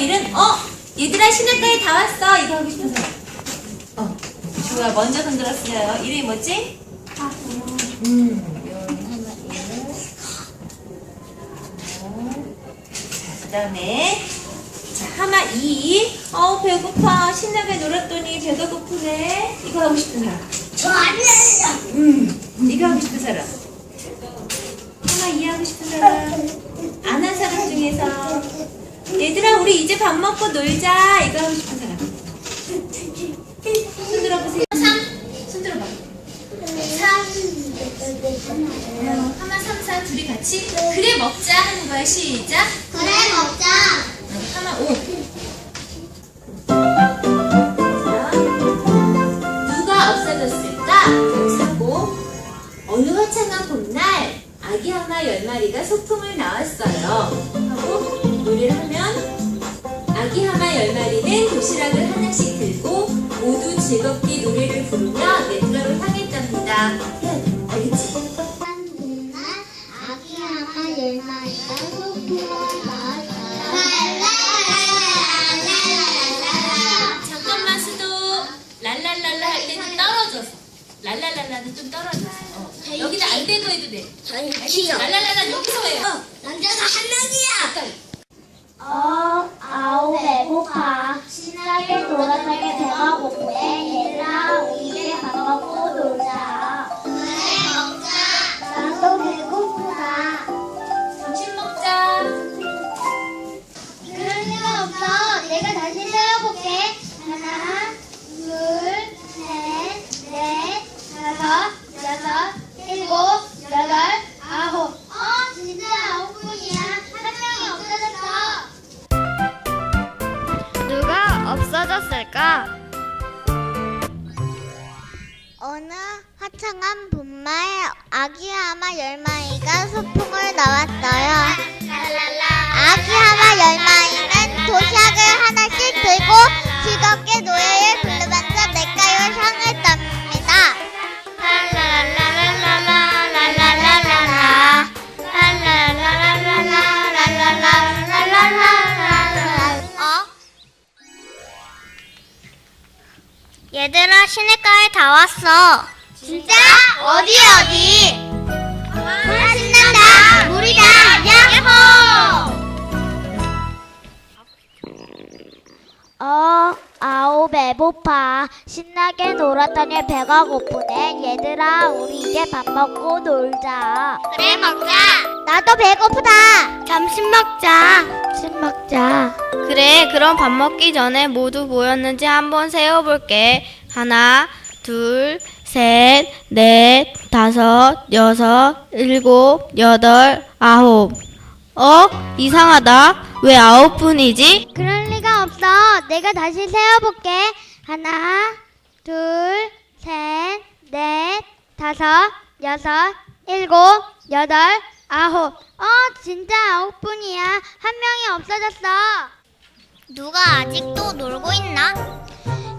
일은 어 얘들아 신학가에 다 왔어. 이거 하고 싶은 사람 어 좋아. 먼저 손 들었어요. 이름이 뭐지? 음. 여기 하나 그 다음에 자 하마 2 어우 배고파. 신나게 놀았더니 배가 고프네. 이거 하고 싶은 사람. 저는 음 이거 하고 싶은 사람. 하마 2 하고 싶은 사람. 안 한 사람 중에서 얘들아 우리 이제 밥 먹고 놀자. 이거 하고 싶은 사람. 손 들어보세요. 3 손 들어봐. 어, 하마 3, 4 둘이 같이? 그래 먹자. 하는 거야. 시작. 그래 먹자. 응, 하마 5 누가 없어졌을까? 사고 어느 화창한 봄날 아기 하마 열 마리가 소풍을 나왔어요. 하고 노래를 하면 아기 하마 열 마리는 도시락을 하나씩 들고 모두 즐겁게 노래를 부르며 내트라로 향했답니다. 네, 알겠지? 한 봄날 아기 하마 열 마리가 소풍을 나왔어요. 잠깐만 수도 랄랄랄라 할 때는 떨어져서 랄랄랄라는 좀 떨어져서 어. 여기는 안 대고 해도 돼. 알겠지? 랄랄랄라 여기서 해요. 어. 남자가 한 명이야. 어, 아우 배고파. 신나게 돌아다니 어느 화창한 봄날 아기 하마 열 마리가 소풍을 나왔어요. 얘들아 신입가에 다 왔어. 진짜? 어디 어디? 와 신난다. 물이다. 야호! 어, 아우 배고파. 신나게 놀았더니 배가 고프네. 얘들아, 우리 이제 밥 먹고 놀자. 그래 먹자. 나도 배고프다. 점심 먹자. 점심 먹자. 그래, 그럼 밥 먹기 전에 모두 모였는지 한번 세어볼게. 하나, 둘, 셋, 넷, 다섯, 여섯, 일곱, 여덟, 아홉. 어? 이상하다. 왜 아홉 분이지? 그럴 리가 없어. 내가 다시 세어볼게. 하나, 둘, 셋, 넷, 다섯, 여섯, 일곱, 여덟, 아홉. 어, 진짜 아홉 분이야. 한 명이 없어졌어. 누가 아직도 놀고 있나?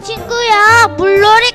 친구야, 물놀이.